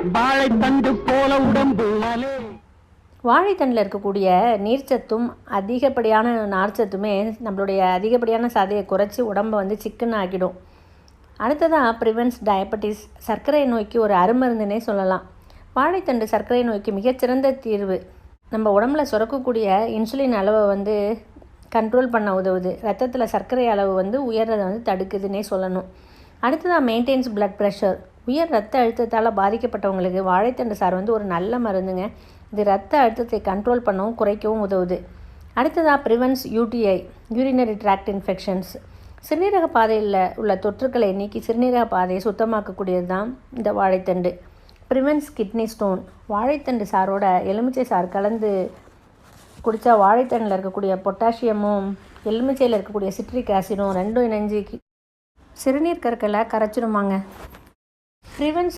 வாழைத்தண்டு போல உடம்பு வாழைத்தண்டில் இருக்கக்கூடிய நீர்ச்சத்தும் அதிகப்படியான நார்ச்சத்துமே நம்மளுடைய அதிகப்படியான சதையை குறைச்சி உடம்பை வந்து சிக்கன் ஆக்கிடும். அடுத்ததாக ப்ரிவென்ஸ் டயபட்டிஸ் சர்க்கரை நோய்க்கு ஒரு அருமருந்துனே சொல்லலாம். வாழைத்தண்டு சர்க்கரை நோய்க்கு மிகச்சிறந்த தீர்வு. நம்ம உடம்புல சுரக்கக்கூடிய இன்சுலின் அளவை வந்து கண்ட்ரோல் பண்ண உதவுது. ரத்தத்தில் சர்க்கரை அளவு வந்து உயர்றதை வந்து தடுக்குதுன்னே சொல்லணும். அடுத்ததாக மெயின்டைன்ஸ் பிளட் ப்ரெஷர் உயர் ரத்த அழுத்தத்தால் பாதிக்கப்பட்டவங்களுக்கு வாழைத்தண்டு சாறு வந்து ஒரு நல்ல மருந்துங்க. இது ரத்த அழுத்தத்தை கண்ட்ரோல் பண்ணவும் குறைக்கவும் உதவுது. அடுத்ததாக prevents UTI urinary tract infections சிறுநீரக பாதையில் உள்ள தொற்றுக்களை நீக்கி சிறுநீரக பாதையை சுத்தமாக்கக்கூடியது தான் இந்த வாழைத்தண்டு. ப்ரிவென்ஸ் கிட்னி ஸ்டோன் வாழைத்தண்டு சாரோட எலுமிச்சை சாறு கலந்து குடித்தா வாழைத்தண்டில் இருக்கக்கூடிய பொட்டாசியமும் எலுமிச்சையில் இருக்கக்கூடிய சிட்ரிக் ஆசிடும் ரெண்டும் இணைஞ்சு சிறுநீர் கற்களை கரைச்சிருமாங்க ப்ரிவென்ஸ்